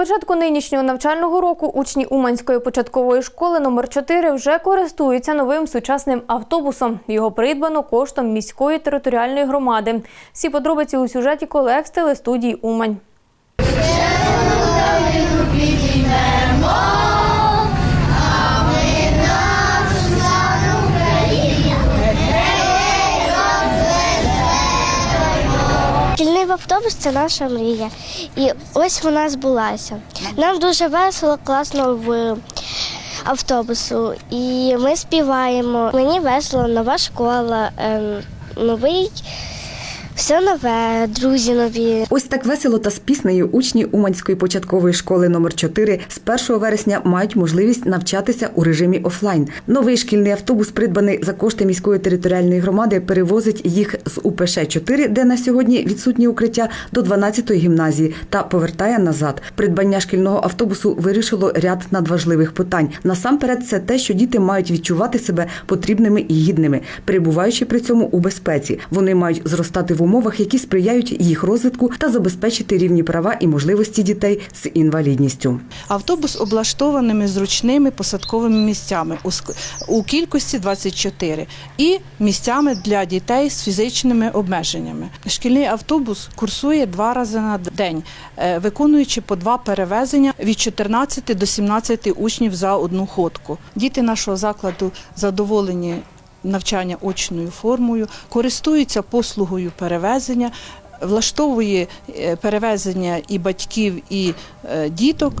початку нинішнього навчального року учні Уманської початкової школи номер 4 вже користуються новим сучасним автобусом. Його придбано коштом міської територіальної громади. Всі подробиці у сюжеті колег з телестудії Умань. Шкільний автобус це наша мрія. І ось вона збулася. Нам дуже весело, класно в автобусу. І ми співаємо. Мені весело, нова школа, ем, новий, все нове, друзі нові. Ось так весело та з піснею учні Уманської початкової школи номер 4 з 1 вересня мають можливість навчатися у режимі офлайн. Новий шкільний автобус, придбаний за кошти міської територіальної громади, перевозить їх з УПШ 4 де на сьогодні відсутні укриття, до 12-ї гімназії та повертає назад. Придбання шкільного автобусу вирішило ряд надважливих питань. Насамперед, це те, що діти мають відчувати себе потрібними і гідними, перебуваючи при цьому у безпеці. Вони мають зростати в умовах, які сприяють їх розвитку та забезпечити рівні права і можливості дітей з інвалідністю. Автобус облаштованими зручними посадковими місцями у кількості 24 і місцями для дітей з фізичними обмеженнями. Шкільний автобус курсує два рази на день, е, виконуючи по два перевезення від 14 до 17 учнів за одну ходку. Діти нашого закладу задоволені навчання очною формою, користуються послугою перевезення. Влаштовує е, перевезення і батьків, і е, діток